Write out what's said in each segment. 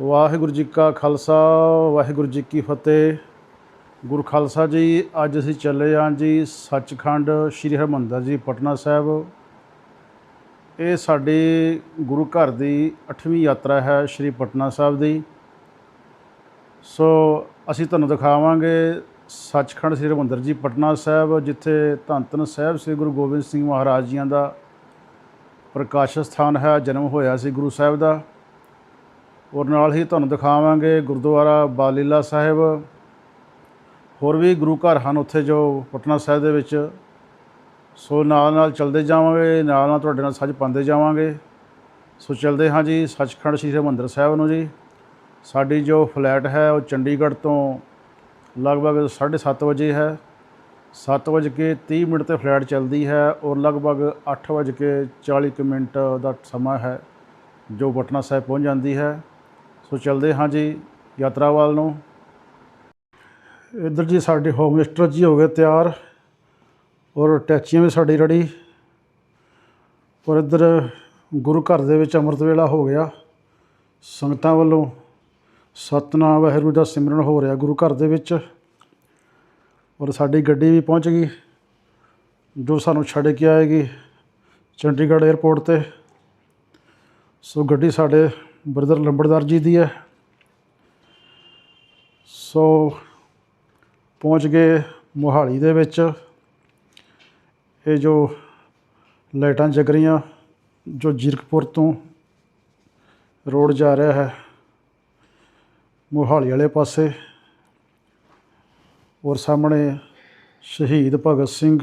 ਵਾਹਿਗੁਰੂ ਜੀ ਕਾ ਖਾਲਸਾ, ਵਾਹਿਗੁਰੂ ਜੀ ਕੀ ਫਤਿਹ। ਗੁਰੂ ਖਾਲਸਾ ਜੀ, ਅੱਜ ਅਸੀਂ ਚੱਲੇ ਹਾਂ ਜੀ ਸੱਚਖੰਡ ਸ੍ਰੀ ਹਰਿਮੰਦਰ ਜੀ, ਪਟਨਾ ਸਾਹਿਬ। ਇਹ ਸਾਡੇ ਗੁਰੂ ਘਰ ਦੀ 8ਵੀਂ ਯਾਤਰਾ ਹੈ ਸ੍ਰੀ ਪਟਨਾ ਸਾਹਿਬ ਦੀ। ਸੋ ਅਸੀਂ ਤੁਹਾਨੂੰ ਦਿਖਾਵਾਂਗੇ ਸੱਚਖੰਡ ਸ੍ਰੀ ਹਰਿਮੰਦਰ ਜੀ, ਪਟਨਾ ਸਾਹਿਬ, ਜਿੱਥੇ ਧੰਨ ਧੰਨ ਸਾਹਿਬ ਸ੍ਰੀ ਗੁਰੂ ਗੋਬਿੰਦ ਸਿੰਘ ਮਹਾਰਾਜ ਜੀਆਂ ਦਾ ਪ੍ਰਕਾਸ਼ ਸਥਾਨ ਹੈ, ਜਨਮ ਹੋਇਆ ਸੀ ਗੁਰੂ ਸਾਹਿਬ ਦਾ। ਔਰ ਨਾਲ ਹੀ ਤੁਹਾਨੂੰ ਦਿਖਾਵਾਂਗੇ ਗੁਰਦੁਆਰਾ ਬਾਲੀਲਾ ਸਾਹਿਬ। ਹੋਰ ਵੀ ਗੁਰੂ ਘਰ ਹਨ ਉੱਥੇ ਜੋ ਪਟਨਾ ਸਾਹਿਬ ਦੇ ਵਿੱਚ। ਸੋ ਨਾਲ ਨਾਲ ਚਲਦੇ ਜਾਵਾਂਗੇ, ਨਾਲ ਨਾਲ ਤੁਹਾਡੇ ਨਾਲ ਸੱਜ ਪਾਉਂਦੇ ਜਾਵਾਂਗੇ। ਸੋ ਚਲਦੇ ਹਾਂ ਜੀ ਸੱਚਖੰਡ ਸ੍ਰੀ ਹਰਿਮੰਦਰ ਸਾਹਿਬ ਨੂੰ ਜੀ। ਸਾਡੀ ਜੋ ਫਲੈਟ ਹੈ ਉਹ ਚੰਡੀਗੜ੍ਹ ਤੋਂ ਲਗਭਗ 7:30 ਵਜੇ ਹੈ। 7 ਵਜੇ ਕੇ 30 ਮਿੰਟ ਤੇ ਫਲੈਟ ਚੱਲਦੀ ਹੈ ਔਰ ਲਗਭਗ 8 ਵਜੇ ਕੇ 40 ਕੁ ਮਿੰਟ ਦਾ ਸਮਾਂ ਹੈ ਜੋ ਪਟਨਾ ਸਾਹਿਬ ਪਹੁੰਚ ਜਾਂਦੀ ਹੈ। ਸੋ ਚਲਦੇ ਹਾਂ ਜੀ ਯਾਤਰਾ ਵੱਲ ਨੂੰ। ਇੱਧਰ ਜੀ ਸਾਡੇ ਹੋਮ ਮਿਨਿਸਟਰ ਜੀ ਹੋ ਗਏ ਤਿਆਰ ਔਰ ਟੈਚੀਆਂ ਵੀ ਸਾਡੀ ਰੜੀ। ਔਰ ਇੱਧਰ ਗੁਰੂ ਘਰ ਦੇ ਵਿੱਚ ਅੰਮ੍ਰਿਤ ਵੇਲਾ ਹੋ ਗਿਆ। ਸੰਗਤਾਂ ਵੱਲੋਂ ਸਤਨਾਮ ਵਾਹਿਗੁਰੂ ਦਾ ਸਿਮਰਨ ਹੋ ਰਿਹਾ ਗੁਰੂ ਘਰ ਦੇ ਵਿੱਚ। ਔਰ ਸਾਡੀ ਗੱਡੀ ਵੀ ਪਹੁੰਚ ਗਈ, ਜੋ ਸਾਨੂੰ ਛੱਡ ਕੇ ਆਏਗੀ ਚੰਡੀਗੜ੍ਹ 에ਅਰਪੋਰਟ ਤੇ। ਸੋ ਗੱਡੀ ਸਾਡੇ ਬ੍ਰਦਰ ਲੰਬੜਦਾਰ ਜੀ ਦੀ ਹੈ। ਸੋ ਪਹੁੰਚ ਗਏ ਮੋਹਾਲੀ ਦੇ ਵਿੱਚ। ਇਹ ਜੋ ਲਾਈਟਾਂ ਜਗ ਰਹੀਆਂ, ਜੋ ਜੀਰਕਪੁਰ ਤੋਂ ਰੋਡ ਜਾ ਰਿਹਾ ਹੈ, ਮੋਹਾਲੀ ਵਾਲੇ ਪਾਸੇ। ਔਰ ਸਾਹਮਣੇ ਸ਼ਹੀਦ ਭਗਤ ਸਿੰਘ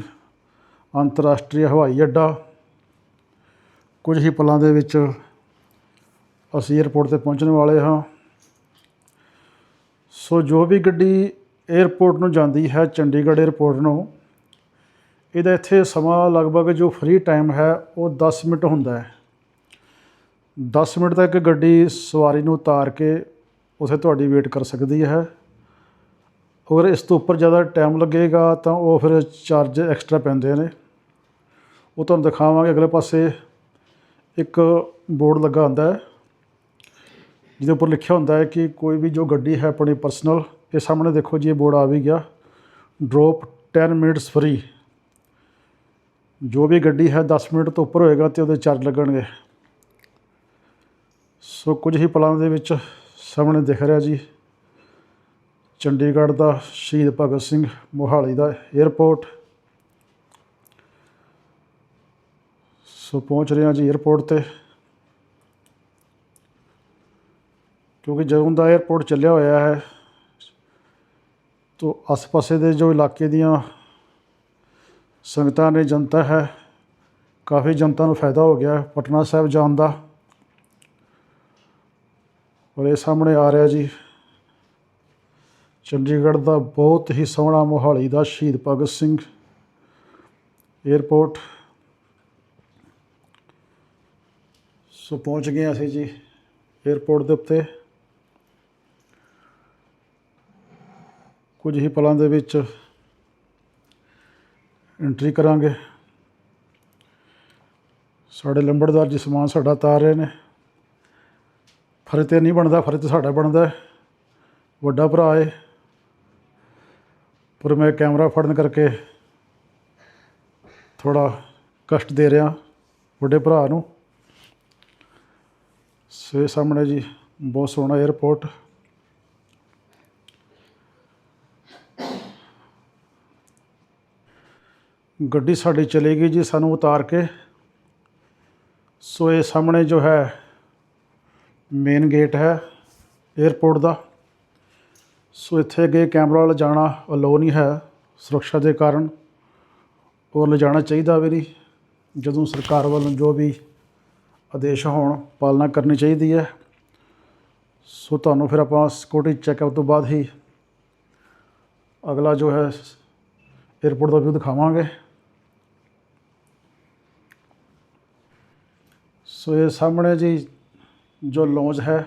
ਅੰਤਰਰਾਸ਼ਟਰੀ ਹਵਾਈ ਅੱਡਾ। ਕੁਝ ਹੀ ਪਲਾਂ ਦੇ ਵਿੱਚ ਅਸੀਂ 에어ਪੋਰਟ ਤੇ ਪਹੁੰਚਣ ਵਾਲੇ ਹਾਂ। ਸੋ ਜੋ ਵੀ ਗੱਡੀ 에어ਪੋਰਟ ਨੂੰ ਜਾਂਦੀ ਹੈ, ਚੰਡੀਗੜ੍ਹ 에어ਪੋਰਟ ਨੂੰ, ਇਹਦਾ ਇੱਥੇ ਸਮਾਂ ਲਗਭਗ ਜੋ ਫ੍ਰੀ ਟਾਈਮ ਹੈ, ਉਹ 10 ਮਿੰਟ ਹੁੰਦਾ ਹੈ। 10 ਮਿੰਟ ਤੱਕ ਗੱਡੀ ਸਵਾਰੀ ਨੂੰ ਉਤਾਰ ਕੇ ਉਸੇ ਤੁਹਾਡੀ ਵੇਟ ਕਰ ਸਕਦੀ ਹੈ। ਅਗਰ ਇਸ ਤੋਂ ਉੱਪਰ ਜ਼ਿਆਦਾ ਟਾਈਮ ਲੱਗੇਗਾ, ਤਾਂ ਉਹ ਫਿਰ ਚਾਰਜ ਐਕਸਟਰਾ ਪੈਂਦੇ ਨੇ। ਉਹ ਤੁਹਾਨੂੰ ਦਿਖਾਵਾਂਗੇ ਅਗਲੇ ਪਾਸੇ। ਇੱਕ ਬੋਰਡ ਲੱਗਾ ਹੁੰਦਾ ਹੈ। ਜਿਹਦੇ ਉੱਪਰ ਲਿਖਿਆ ਹੁੰਦਾ ਹੈ ਕਿ ਕੋਈ ਵੀ ਜੋ ਗੱਡੀ ਹੈ ਆਪਣੀ ਪਰਸਨਲ ਇਹ ਸਾਹਮਣੇ ਦੇਖੋ ਜੀ, ਇਹ ਬੋਰਡ ਆ ਵੀ ਗਿਆ। ਡ੍ਰੌਪ 10 ਮਿੰਟਸ ਫ੍ਰੀ ਜੋ ਵੀ ਗੱਡੀ ਹੈ 10 ਮਿੰਟ ਤੋਂ ਉੱਪਰ ਹੋਏਗਾ ਤੇ ਉਹਦੇ ਚਾਰਜ ਲੱਗਣਗੇ। ਸੋ ਕੁਝ ਹੀ ਪਲਾਂ ਦੇ ਵਿੱਚ ਸਾਹਮਣੇ ਦਿਖ ਰਿਹਾ ਜੀ। ਚੰਡੀਗੜ੍ਹ ਦਾ ਸ਼ਹੀਦ ਭਗਤ ਸਿੰਘ ਮੋਹਾਲੀ ਦਾ 에ਅਰਪੋਰਟ ਸੋ ਪਹੁੰਚ ਰਹੇ ਹਾਂ ਜੀ 에ਅਰਪੋਰਟ ਤੇ। ਕਿਉਂਕਿ ਜਦੋਂ ਦਾ 에어ਪੋਰਟ ਚੱਲਿਆ ਹੋਇਆ ਹੈ, ਤੋਂ ਆਸ-ਪਾਸੇ ਦੇ ਜੋ ਇਲਾਕੇ ਦੀਆਂ ਸੰਗਤਾਂ ਨੇ ਜਨਤਾ ਹੈ, ਕਾਫੀ ਜਨਤਾ ਨੂੰ ਫਾਇਦਾ ਹੋ ਗਿਆ ਪਟਨਾ ਸਾਹਿਬ ਜਾਣ ਦਾ। ਔਰ ਇਹ ਸਾਹਮਣੇ ਆ ਰਿਹਾ ਜੀ, ਚੰਡੀਗੜ੍ਹ ਦਾ ਬਹੁਤ ਹੀ ਸੋਹਣਾ ਮੋਹਾਲੀ ਦਾ ਸ਼ਹੀਦ ਭਗਤ ਸਿੰਘ 에어ਪੋਰਟ ਸੋ ਪਹੁੰਚ ਗਏ ਅਸੀਂ ਜੀ 에어ਪੋਰਟ ਦੇ ਉੱਤੇ। ਕੁਝ ਹੀ ਪਲਾਂ ਦੇ ਵਿੱਚ ਐਂਟਰੀ ਕਰਾਂਗੇ। ਸਾਡੇ ਲੰਬੜਦਾਰ ਜੀ ਸਮਾਨ ਸਾਡਾ ਤਾਰ ਰਹੇ ਨੇ। ਫਰਜ਼ ਤੇ ਨਹੀਂ ਬਣਦਾ ਫਰਜ਼ ਤੇ ਸਾਡਾ ਬਣਦਾ ਵੱਡਾ ਭਰਾ ਹੈ ਪਰ ਮੈਂ ਕੈਮਰਾ ਫੜਨ ਕਰਕੇ ਥੋੜਾ ਕਸ਼ਟ ਦੇ ਰਿਹਾ ਵੱਡੇ ਭਰਾ ਨੂੰ। ਸੇ ਸਾਹਮਣੇ ਜੀ, ਬਹੁਤ ਸੋਹਣਾ 에ਅਰਪੋਰਟ ਗੱਡੀ ਸਾਡੀ ਚਲੇ ਗਈ ਜੀ ਸਾਨੂੰ ਉਤਾਰ ਕੇ। ਸੋ ਇਹ ਸਾਹਮਣੇ ਜੋ ਹੈ ਮੇਨ ਗੇਟ ਹੈ 에ਅਰਪੋਰਟ ਦਾ। ਸੋ ਇੱਥੇ ਅੱਗੇ ਕੈਮਰਾ ਵਾਲਾ ਜਾਣਾ ਅਲੋ ਨਹੀਂ ਹੈ, ਸੁਰੱਖਿਆ ਦੇ ਕਾਰਨ। ਔਰ ਲਿਜਾਣਾ ਚਾਹੀਦਾ ਵੀ ਨਹੀਂ, ਜਦੋਂ ਸਰਕਾਰ ਵੱਲੋਂ ਜੋ ਵੀ ਆਦੇਸ਼ ਹੋਣ, ਪਾਲਣਾ ਕਰਨੀ ਚਾਹੀਦੀ ਹੈ। ਸੋ ਤੁਹਾਨੂੰ ਫਿਰ ਆਪਾਂ ਸਿਕਿਉਰਿਟੀ ਚੈੱਕਅਪ ਤੋਂ ਬਾਅਦ ਹੀ ਅਗਲਾ ਜੋ ਹੈ 에ਅਰਪੋਰਟ ਦਾ ਵੀ ਦਿਖਾਵਾਂਗੇ। ਸੋ ਇਹ ਸਾਹਮਣੇ ਜੀ ਜੋ ਲੌਂਜ ਹੈ,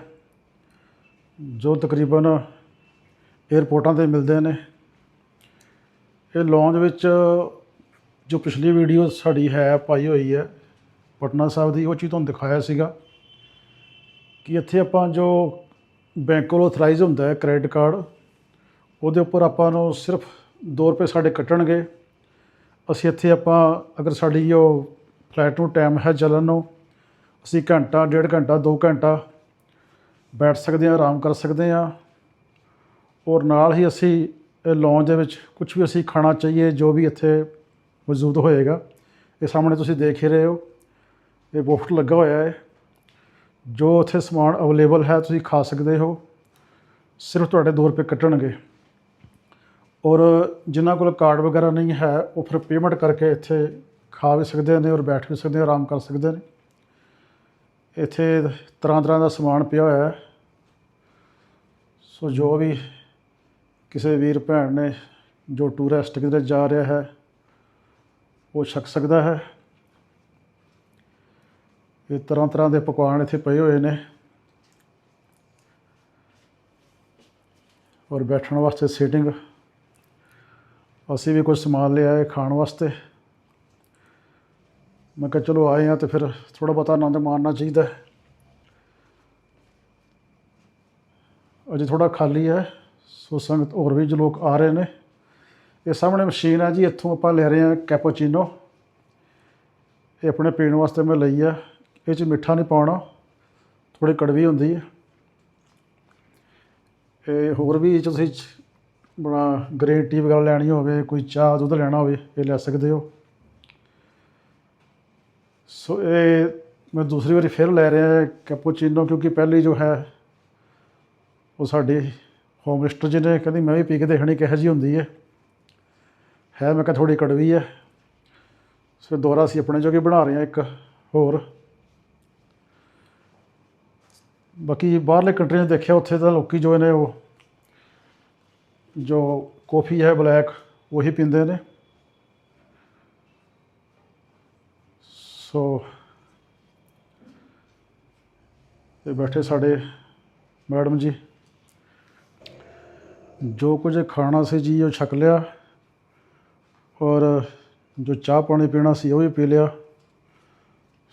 ਜੋ ਤਕਰੀਬਨ 에ਅਰਪੋਰਟਾਂ ਤੇ ਮਿਲਦੇ ਨੇ, ਇਹ ਲੌਂਜ ਵਿੱਚ ਜੋ ਪਿਛਲੀ ਵੀਡੀਓ ਸਾਡੀ ਹੈ ਪਾਈ ਹੋਈ ਹੈ, ਪਟਨਾ ਸਾਹਿਬ ਦੀ, ਉਹ ਚੀਜ਼ ਤੁਹਾਨੂੰ ਦਿਖਾਇਆ ਸੀਗਾ ਕਿ ਇੱਥੇ ਆਪਾਂ ਜੋ ਬੈਂਕ ਕੋਲ ਅਥਰਾਈਜ਼ ਹੁੰਦਾ ਹੈ ਕ੍ਰੈਡਿਟ ਕਾਰਡ ਉਹਦੇ ਉੱਪਰ ਆਪਾਂ ਨੂੰ ਸਿਰਫ 2 ਰੁਪਏ ਸਾਡੇ ਕੱਟਣਗੇ। ਅਸੀਂ ਇੱਥੇ ਆਪਾਂ, ਅਗਰ ਸਾਡੀ ਉਹ ਫਲੈਟ ਨੂੰ ਟਾਈਮ ਹੈ ਚੱਲਣ ਨੂੰ ਅਸੀਂ ਘੰਟਾ, ਡੇਢ ਘੰਟਾ 2 ਘੰਟਾ ਬੈਠ ਸਕਦੇ ਹਾਂ, ਆਰਾਮ ਕਰ ਸਕਦੇ ਹਾਂ। ਔਰ ਨਾਲ ਹੀ ਅਸੀਂ ਇਹ ਲੌਂਜ ਦੇ ਵਿੱਚ ਕੁਝ ਵੀ ਅਸੀਂ ਖਾਣਾ ਚਾਹੀਏ, ਜੋ ਵੀ ਇੱਥੇ ਮੌਜੂਦ ਹੋਏਗਾ, ਇਹ ਸਾਹਮਣੇ ਤੁਸੀਂ ਦੇਖ ਹੀ ਰਹੇ ਹੋ। ਇਹ ਬੁਫਟ ਲੱਗਾ ਹੋਇਆ ਹੈ। ਜੋ ਉੱਥੇ ਸਮਾਨ ਅਵੇਲੇਬਲ ਹੈ, ਤੁਸੀਂ ਖਾ ਸਕਦੇ ਹੋ। ਸਿਰਫ ਤੁਹਾਡੇ 2 ਰੁਪਏ ਕੱਟਣਗੇ। ਔਰ ਜਿਨ੍ਹਾਂ ਕੋਲ ਕਾਰਡ ਵਗੈਰਾ ਨਹੀਂ ਹੈ, ਉਹ ਫਿਰ ਪੇਮੈਂਟ ਕਰਕੇ ਇੱਥੇ ਖਾ ਵੀ ਸਕਦੇ ਨੇ ਔਰ ਬੈਠ ਵੀ ਸਕਦੇ ਨੇ, ਆਰਾਮ ਕਰ ਸਕਦੇ ਨੇ। ਇੱਥੇ ਤਰ੍ਹਾਂ ਤਰ੍ਹਾਂ ਦਾ ਸਮਾਨ ਪਿਆ ਹੋਇਆ ਹੈ। ਸੋ ਜੋ ਵੀ ਕਿਸੇ ਵੀਰ ਭੈਣ ਨੇ, ਜੋ ਟੂਰਿਸਟ ਕਿਧਰੇ ਜਾ ਰਿਹਾ ਹੈ, ਉਹ ਛਕ ਸਕਦਾ ਹੈ। ਇਹ ਤਰ੍ਹਾਂ ਤਰ੍ਹਾਂ ਦੇ ਪਕਵਾਨ ਇੱਥੇ ਪਏ ਹੋਏ ਨੇ। ਔਰ ਬੈਠਣ ਵਾਸਤੇ ਸੀਟਿੰਗ ਅਸੀਂ ਵੀ ਕੁਝ ਸਮਾਨ ਲਿਆ ਹੈ ਖਾਣ ਵਾਸਤੇ। ਮੈਂ ਕਿਹਾ ਚਲੋ ਆਏ ਹਾਂ ਤੇ ਫਿਰ ਥੋੜਾ ਬਹੁਤਾ ਆਨੰਦ ਮਾਣਨਾ ਚਾਹੀਦਾ ਅਜੇ ਥੋੜਾ ਖਾਲੀ ਹੈ, ਸੋ ਸੰਗਤ ਹੋਰ ਵੀ ਜੋ ਲੋਕ ਆ ਰਹੇ ਨੇ, ਇਹ ਸਾਹਮਣੇ ਮਸ਼ੀਨ ਹੈ ਜੀ, ਇੱਥੋਂ ਆਪਾਂ ਲੈ ਰਹੇ ਹਾਂ ਕੈਪੋਚੀਨੋ ਇਹ ਆਪਣੇ ਪੀਣ ਵਾਸਤੇ ਮੈਂ ਲਈ ਆ, ਇਹ 'ਚ ਮਿੱਠਾ ਨਹੀਂ ਪਾਉਣਾ ਥੋੜੀ ਕੜਵੀ ਹੁੰਦੀ ਹੈ। ਇਹ ਹੋਰ ਵੀ ਇਹ ਤੁਸੀਂ ਚ- ਬਣਾ ਗ੍ਰੀਨ ਟੀ ਵਗੈਰਾ ਲੈਣੀ ਹੋਵੇ, ਕੋਈ ਚਾਹ ਦੁੱਧ ਲੈਣਾ ਹੋਵੇ, ਇਹ ਲੈ ਸਕਦੇ ਹੋ। ਸੋ ਇਹ ਮੈਂ ਦੂਸਰੀ ਵਾਰੀ ਫਿਰ ਲੈ ਰਿਹਾ ਕੈਪੂਚੀਨੋ ਕਿਉਂਕਿ ਪਹਿਲੀ ਜੋ ਹੈ, ਉਹ ਸਾਡੇ ਹੋਮ ਮਿਸਟਰ ਜੀ ਨੇ ਕਹਿੰਦੀ ਮੈਂ ਵੀ ਪੀ ਕੇ ਦੇਖਣੀ ਕਿਹੋ ਜਿਹੀ ਹੁੰਦੀ ਹੈ। ਹੈ, ਮੈਂ ਕਿਹਾ ਥੋੜੀ ਕੜਵੀ ਹੈ। ਸੋ ਦੁਬਾਰਾ ਅਸੀਂ ਆਪਣੇ ਜੋਗੇ ਬਣਾ ਰਹੇ ਹਾਂ ਇੱਕ ਹੋਰ। ਬਾਕੀ ਬਾਹਰਲੇ ਕੰਟਰੀਆਂ ਦੇਖਿਆ, ਉੱਥੇ ਤਾਂ ਲੋਕੀ ਜੋ ਨੇ ਉਹ, ਜੋ ਕੌਫੀ ਹੈ ਬਲੈਕ, ਉਹੀ ਪੀਂਦੇ ਨੇ। ਸੋ ਇਹ ਬੈਠੇ ਸਾਡੇ ਮੈਡਮ ਜੀ। ਜੋ ਕੁਝ ਖਾਣਾ ਸੀ ਜੀ, ਉਹ ਛਕ ਲਿਆ ਔਰ ਜੋ ਚਾਹ ਪਾਣੀ ਪੀਣਾ ਸੀ, ਉਹ ਵੀ ਪੀ ਲਿਆ।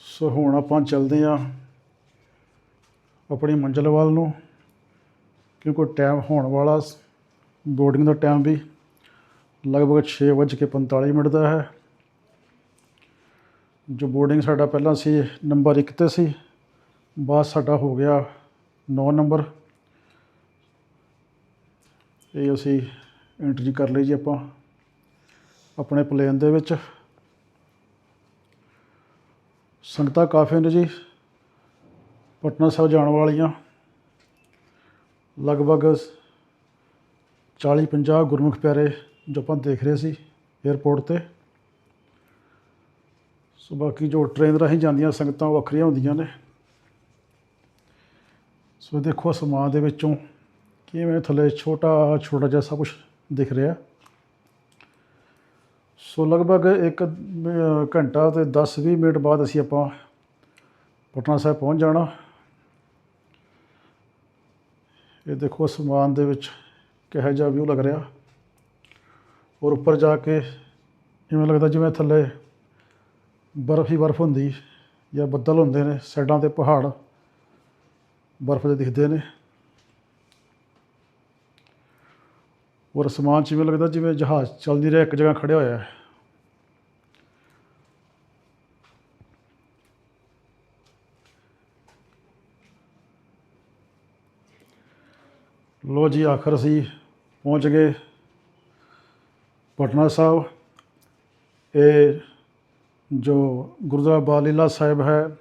ਸੋ ਹੁਣ ਆਪਾਂ ਚੱਲਦੇ ਹਾਂ ਆਪਣੀ ਮੰਜ਼ਿਲ ਵੱਲ ਨੂੰ, ਕਿਉਂਕਿ ਟਾਈਮ ਹੋਣ ਵਾਲਾ, ਬੋਰਡਿੰਗ ਦਾ ਟਾਈਮ ਵੀ ਲਗਭਗ 6:45 ਮਿੰਟ ਦਾ ਹੈ। ਜੋ ਬੋਰਡਿੰਗ ਸਾਡਾ ਪਹਿਲਾਂ ਸੀ, ਨੰਬਰ 1 ਤੇ ਸੀ, ਬਾਅਦ ਸਾਡਾ ਹੋ ਗਿਆ 9 ਨੰਬਰ। ਇਹ ਅਸੀਂ ਐਂਟਰੀ ਕਰ ਲਈ ਜੀ ਆਪਾਂ, ਆਪਣੇ ਪਲੇਨ ਦੇ ਵਿੱਚ। ਸੰਗਤਾਂ ਕਾਫੀ ਨੇ ਜੀ, ਪਟਨਾ ਸਾਹਿਬ ਜਾਣ ਵਾਲੀਆਂ। ਲਗਭਗ 40 50 ਗੁਰਮੁਖ ਪਿਆਰੇ ਜੋ ਆਪਾਂ ਦੇਖ ਰਹੇ ਸੀ 에ਅਰਪੋਰਟ ਤੇ। ਸੋ ਬਾਕੀ ਜੋ ਟ੍ਰੇਨ ਰਾਹੀਂ ਜਾਂਦੀਆਂ ਸੰਗਤਾਂ ਉਹ ਵੱਖਰੀਆਂ ਹੁੰਦੀਆਂ ਨੇ। ਸੋ ਦੇਖੋ ਸਮਾਨ ਦੇ ਵਿੱਚੋਂ ਕਿਵੇਂ ਥੱਲੇ ਛੋਟਾ ਛੋਟਾ ਜਿਹਾ ਸਭ ਕੁਝ ਦਿਖ ਰਿਹਾ। ਸੋ ਲਗਭਗ ਇੱਕ ਘੰਟਾ ਤੇ 10-20 ਮਿੰਟ ਬਾਅਦ ਅਸੀਂ ਆਪਾਂ ਪਟਨਾ ਸਾਹਿਬ ਪਹੁੰਚ ਜਾਣਾ। ਇਹ ਦੇਖੋ ਸਮਾਨ ਦੇ ਵਿੱਚ ਕਿਹੋ ਜਿਹਾ ਵਿਊ ਲੱਗ ਰਿਹਾ। ਔਰ ਉੱਪਰ ਜਾ ਕੇ ਇਵੇਂ ਲੱਗਦਾ ਜਿਵੇਂ ਥੱਲੇ ਬਰਫ਼ ਹੀ ਬਰਫ਼ ਹੁੰਦੀ ਜਾਂ ਬੱਦਲ ਹੁੰਦੇ ਨੇ, ਸਾਈਡਾਂ ਤੇ ਪਹਾੜ ਬਰਫ਼ ਦੇ ਦਿਖਦੇ ਨੇ। ਔਰ ਅਸਮਾਨ 'ਚ ਇਵੇਂ ਲੱਗਦਾ ਜਿਵੇਂ ਜਹਾਜ਼ ਚੱਲਦੀ ਰਿਹਾ, ਇੱਕ ਜਗ੍ਹਾ ਖੜਿਆ ਹੋਇਆ ਹੈ। ਲੋ ਜੀ, ਆਖਰ ਅਸੀਂ ਪਹੁੰਚ ਗਏ ਪਟਨਾ ਸਾਹਿਬ। ਇਹ ਜੋ ਗੁਰਦੁਆਰਾ ਬਾਲੀਲਾ ਸਾਹਿਬ ਹੈ,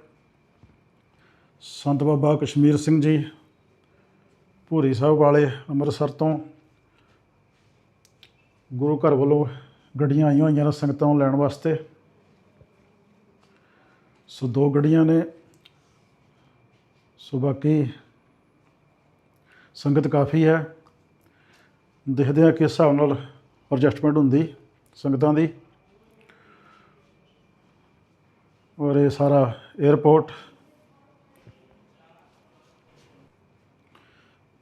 ਸੰਤ ਬਾਬਾ ਕਸ਼ਮੀਰ ਸਿੰਘ ਜੀ, ਭੂਰੀ ਸਾਹਿਬ ਵਾਲੇ ਅੰਮ੍ਰਿਤਸਰ ਤੋਂ ਗੁਰੂ ਘਰ ਵੱਲੋਂ ਗੱਡੀਆਂ ਆਈਆਂ ਹੋਈਆਂ ਨੇ ਸੰਗਤਾਂ ਨੂੰ ਲੈਣ ਵਾਸਤੇ। ਸੋ ਦੋ ਗੱਡੀਆਂ ਨੇ। ਸੋ ਬਾਕੀ ਸੰਗਤ ਕਾਫੀ ਹੈ। ਦੇਖਦੇ ਹਾਂ ਕਿਸ ਹਿਸਾਬ ਨਾਲ ਐਡਜਸਟਮੈਂਟ ਹੁੰਦੀ ਸੰਗਤਾਂ ਦੀ। ਔਰ ਇਹ ਸਾਰਾ 에어ਪੋਰਟ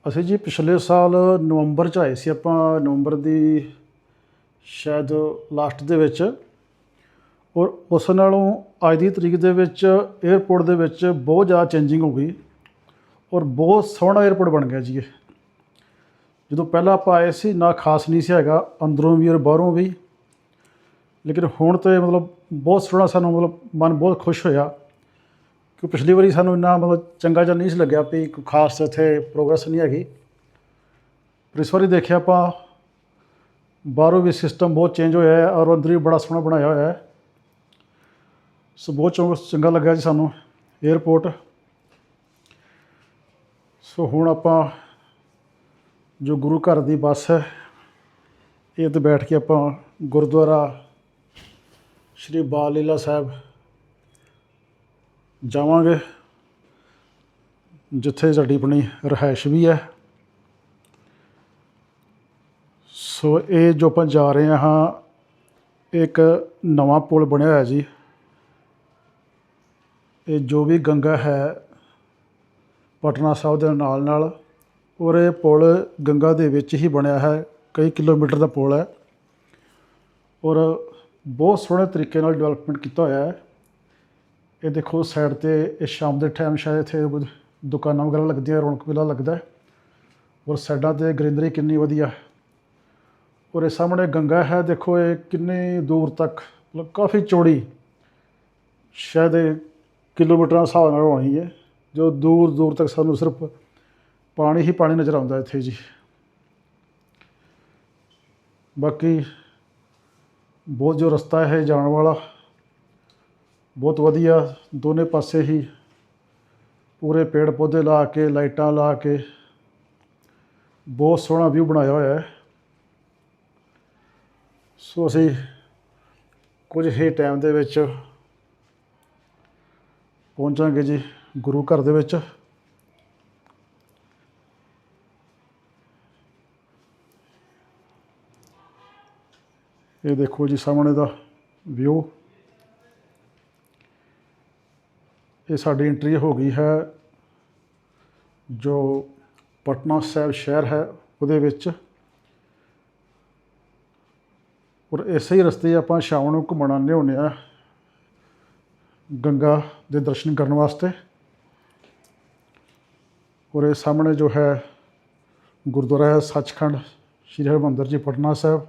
ਅਸੀਂ ਜੀ ਪਿਛਲੇ ਸਾਲ ਨਵੰਬਰ ਚ ਆਏ ਸੀ, ਆਪਾਂ ਨਵੰਬਰ ਦੀ ਸ਼ਾਇਦ ਲਾਸਟ ਦੇ ਵਿੱਚ। ਔਰ ਉਸ ਨਾਲੋਂ ਅੱਜ ਦੀ ਤਰੀਕ ਦੇ ਵਿੱਚ 에어ਪੋਰਟ ਦੇ ਵਿੱਚ ਬਹੁਤ ਜ਼ਿਆਦਾ ਚੇਂਜਿੰਗ ਹੋ ਗਈ ਔਰ ਬਹੁਤ ਸੋਹਣਾ 에어ਪੋਰਟ ਬਣ ਗਿਆ ਜੀ ਇਹ। ਜਦੋਂ ਪਹਿਲਾਂ ਆਪਾਂ ਆਏ ਸੀ, ਨਾ ਖਾਸ ਨਹੀਂ ਸੀ ਹੈਗਾ, ਅੰਦਰੋਂ ਵੀ ਔਰ ਬਾਹਰੋਂ ਵੀ। ਲੇਕਿਨ ਹੁਣ ਤੇ ਮਤਲਬ ਬਹੁਤ ਸੋਹਣਾ ਸਾਨੂੰ ਮਤਲਬ ਮਨ ਬਹੁਤ ਖੁਸ਼ ਹੋਇਆ ਕਿ ਪਿਛਲੀ ਵਾਰੀ ਸਾਨੂੰ ਇੰਨਾ ਮਤਲਬ ਚੰਗਾ ਜਿਹਾ ਨਹੀਂ ਸੀ ਲੱਗਿਆ ਵੀ ਕੋਈ ਖਾਸ ਇੱਥੇ ਪ੍ਰੋਗਰੈਸ ਨਹੀਂ ਹੈਗੀ। ਪਰ ਇਸ ਵਾਰੀ ਦੇਖਿਆ ਆਪਾਂ ਬਾਹਰੋਂ ਵੀ ਸਿਸਟਮ ਬਹੁਤ ਚੇਂਜ ਹੋਇਆ ਹੈ ਔਰ ਅੰਦਰ ਵੀ ਬੜਾ ਸੋਹਣਾ ਬਣਾਇਆ ਹੋਇਆ ਹੈ। ਸੋ ਬਹੁਤ ਚੰਗਾ ਚੰਗਾ ਲੱਗਾ ਜੀ ਸਾਨੂੰ 에ਅਰਪੋਰਟ ਸੋ ਹੁਣ ਆਪਾਂ ਜੋ ਗੁਰੂ ਘਰ ਦੀ ਬੱਸ ਹੈ, ਇਹ ਤੇ ਬੈਠ ਕੇ ਆਪਾਂ ਗੁਰਦੁਆਰਾ ਸ਼੍ਰੀ ਬਾਲ ਲੀਲਾ ਸਾਹਿਬ ਜਾਵਾਂਗੇ, ਜਿੱਥੇ ਸਾਡੀ ਆਪਣੀ ਰਿਹਾਇਸ਼ ਵੀ ਹੈ। ਸੋ ਇਹ ਜੋ ਆਪਾਂ ਜਾ ਰਹੇ ਹਾਂ, ਇੱਕ ਨਵਾਂ ਪੁਲ ਬਣਿਆ ਹੋਇਆ ਜੀ। ਇਹ ਜੋ ਵੀ ਗੰਗਾ ਹੈ, ਪਟਨਾ ਸਾਹਿਬ ਦੇ ਨਾਲ ਨਾਲ, ਔਰ ਇਹ ਪੁਲ ਗੰਗਾ ਦੇ ਵਿੱਚ ਹੀ ਬਣਿਆ ਹੈ, ਕਈ ਕਿਲੋਮੀਟਰ ਦਾ ਪੁਲ ਹੈ। ਔਰ ਬਹੁਤ ਸੋਹਣੇ ਤਰੀਕੇ ਨਾਲ ਡਿਵੈਲਪਮੈਂਟ ਕੀਤਾ ਹੋਇਆ ਹੈ। ਇਹ ਦੇਖੋ ਸਾਈਡ ਤੇ ਇਹ ਸ਼ਾਮ ਦੇ ਟਾਈਮ ਸ਼ਾਇਦ ਇੱਥੇ ਕੁਝ ਦੁਕਾਨਾਂ ਵਗੈਰਾ ਲੱਗਦੀਆਂ, ਰੌਣਕ ਮੇਲਾ ਲੱਗਦਾ ਹੈ। ਔਰ ਸਾਈਡਾਂ ਤੇ ਗ੍ਰੀਨਰੀ ਕਿੰਨੀ ਵਧੀਆ ਔਰ ਇਹ ਸਾਹਮਣੇ ਗੰਗਾ ਹੈ, ਦੇਖੋ ਇਹ ਕਿੰਨੀ ਦੂਰ ਤੱਕ, ਮਤਲਬ ਕਾਫੀ ਚੌੜੀ, ਸ਼ਾਇਦ ਇਹ ਕਿਲੋਮੀਟਰਾਂ ਹਿਸਾਬ ਨਾਲ ਹੋਣੀ ਹੈ। ਜੋ ਦੂਰ ਦੂਰ ਤੱਕ ਸਾਨੂੰ ਸਿਰਫ ਪਾਣੀ ਹੀ ਪਾਣੀ ਨਜ਼ਰ ਆਉਂਦਾ ਇੱਥੇ ਜੀ। ਬਾਕੀ ਬਹੁਤ ਜੋ ਰਸਤਾ ਹੈ ਜਾਣ ਵਾਲਾ, ਬਹੁਤ ਵਧੀਆ, ਦੋਨੇ ਪਾਸੇ ਹੀ ਪੂਰੇ ਪੇੜ ਪੌਦੇ ਲਾ ਕੇ, ਲਾਈਟਾਂ ਲਾ ਕੇ, ਬਹੁਤ ਸੋਹਣਾ ਵਿਊ ਬਣਾਇਆ ਹੋਇਆ ਹੈ। ਸੋ ਅਸੀਂ ਕੁਝ ਹੀ ਟਾਈਮ ਦੇ ਵਿੱਚ ਪਹੁੰਚਾਂਗੇ ਜੀ ਗੁਰੂ ਘਰ ਦੇ ਵਿੱਚ। ਇਹ ਦੇਖੋ ਜੀ ਸਾਹਮਣੇ ਦਾ ਵਿਊ। ਇਹ ਸਾਡੀ ਐਂਟਰੀ ਹੋ ਗਈ ਹੈ ਜੋ ਪਟਨਾ ਸਾਹਿਬ ਸ਼ਹਿਰ ਹੈ, ਉਹਦੇ ਵਿੱਚ। ਔਰ ਇਸੇ ਹੀ ਰਸਤੇ ਆਪਾਂ ਸ਼ਾਮ ਨੂੰ ਘੁੰਮਣ ਆਉਂਦੇ ਹੁੰਦੇ ਆ, ਗੰਗਾ ਦੇ ਦਰਸ਼ਨ ਕਰਨ ਵਾਸਤੇ। ਔਰ ਇਹ ਸਾਹਮਣੇ ਜੋ ਹੈ ਗੁਰਦੁਆਰਾ ਹੈ ਸੱਚਖੰਡ, ਸ੍ਰੀ ਹਰਿਮੰਦਰ ਜੀ, ਪਟਨਾ ਸਾਹਿਬ।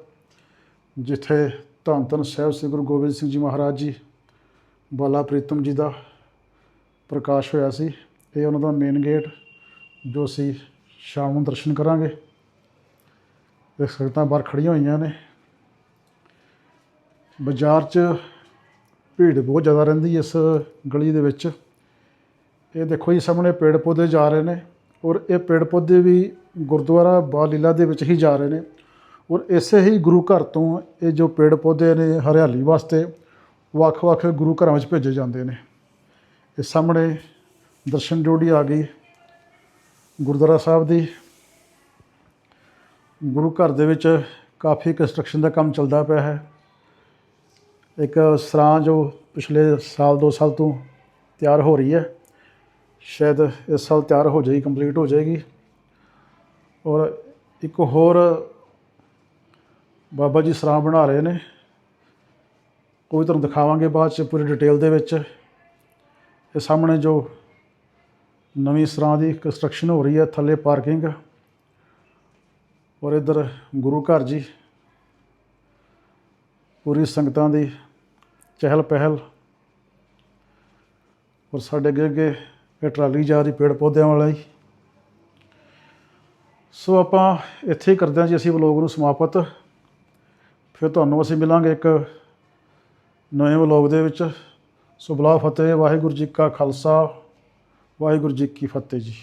ਜਿੱਥੇ ਧੰਨ ਧੰਨ ਸਾਹਿਬ ਸ੍ਰੀ ਗੁਰੂ ਗੋਬਿੰਦ ਸਿੰਘ ਜੀ ਮਹਾਰਾਜ ਜੀ, ਬਾਲਾ ਪ੍ਰੀਤਮ ਜੀ ਦਾ ਪ੍ਰਕਾਸ਼ ਹੋਇਆ ਸੀ। ਇਹ ਉਹਨਾਂ ਦਾ ਮੇਨ ਗੇਟ ਜੋ ਅਸੀਂ ਸ਼ਾਮ ਨੂੰ ਦਰਸ਼ਨ ਕਰਾਂਗੇ। ਇਹ ਸੰਗਤਾਂ ਬਾਹਰ ਖੜੀਆਂ ਹੋਈਆਂ ਨੇ। ਬਾਜ਼ਾਰ 'ਚ ਭੀੜ ਬਹੁਤ ਜ਼ਿਆਦਾ ਰਹਿੰਦੀ ਇਸ ਗਲੀ ਦੇ ਵਿੱਚ। ਇਹ ਦੇਖੋ ਜੀ ਸਾਹਮਣੇ ਪੇੜ ਪੌਦੇ ਜਾ ਰਹੇ ਨੇ ਔਰ ਇਹ ਪੇੜ ਪੌਦੇ ਵੀ ਗੁਰਦੁਆਰਾ ਬਾਲ ਲੀਲਾ ਦੇ ਵਿੱਚ ਹੀ ਜਾ ਰਹੇ ਨੇ। ਔਰ ਇਸੇ ਹੀ ਗੁਰੂ ਘਰ ਤੋਂ ਇਹ ਜੋ ਪੇੜ ਪੌਦੇ ਨੇ ਹਰਿਆਲੀ ਵਾਸਤੇ ਵੱਖ-ਵੱਖ ਗੁਰੂ ਘਰਾਂ ਵਿੱਚ ਭੇਜੇ ਜਾਂਦੇ ਨੇ। ਇਹ ਸਾਹਮਣੇ ਦਰਸ਼ਨ ਜੋੜੀ ਆ ਗਈ ਗੁਰਦੁਆਰਾ ਸਾਹਿਬ ਦੀ। ਗੁਰੂ ਘਰ ਦੇ ਵਿੱਚ ਕਾਫੀ ਕੰਸਟਰਕਸ਼ਨ ਦਾ ਕੰਮ ਚੱਲਦਾ ਪਿਆ ਹੈ। ਇੱਕ ਸਰਾਂ ਜੋ ਪਿਛਲੇ ਸਾਲ, ਦੋ ਸਾਲ ਤੋਂ ਤਿਆਰ ਹੋ ਰਹੀ ਹੈ। ਸ਼ਾਇਦ ਇਸ ਸਾਲ ਤਿਆਰ ਹੋ ਜਾਏਗੀ, ਕੰਪਲੀਟ ਹੋ ਜਾਏਗੀ। ਔਰ ਇੱਕ ਹੋਰ ਬਾਬਾ ਜੀ ਸਰਾਂ ਬਣਾ ਰਹੇ ਨੇ। ਉਹ ਵੀ ਤੁਹਾਨੂੰ ਦਿਖਾਵਾਂਗੇ ਬਾਅਦ ਚ ਪੂਰੀ ਡਿਟੇਲ ਦੇ ਵਿੱਚ। ਇਹ ਸਾਹਮਣੇ ਜੋ ਨਵੀਂ ਸਰਾਂ ਦੀ ਕੰਸਟਰਕਸ਼ਨ ਹੋ ਰਹੀ ਹੈ, ਥੱਲੇ ਪਾਰਕਿੰਗ ਔਰ ਇੱਧਰ ਗੁਰੂ ਘਰ ਜੀ, ਪੂਰੀ ਸੰਗਤਾਂ ਦੀ ਚਹਿਲ ਪਹਿਲ। ਔਰ ਸਾਡੇ ਅੱਗੇ ਅੱਗੇ ਇਹ ਟਰਾਲੀ ਜਾ ਰਹੀ ਪੇੜ ਪੌਦਿਆਂ ਵਾਲਾ ਹੀ ਸੋ ਆਪਾਂ ਇੱਥੇ ਹੀ ਕਰਦੇ ਹਾਂ ਜੀ ਅਸੀਂ ਵਲੋਗ ਨੂੰ ਸਮਾਪਤ। ਫਿਰ ਤੁਹਾਨੂੰ ਅਸੀਂ ਮਿਲਾਂਗੇ ਇੱਕ ਨਵੇਂ ਵਲੋਗ ਦੇ ਵਿੱਚ। ਸੁਬਲਾ ਫਤਿਹ, ਵਾਹਿਗੁਰੂ ਜੀ ਕਾ ਖਾਲਸਾ, ਵਾਹਿਗੁਰੂ ਜੀ ਕੀ ਫਤਿਹ ਜੀ।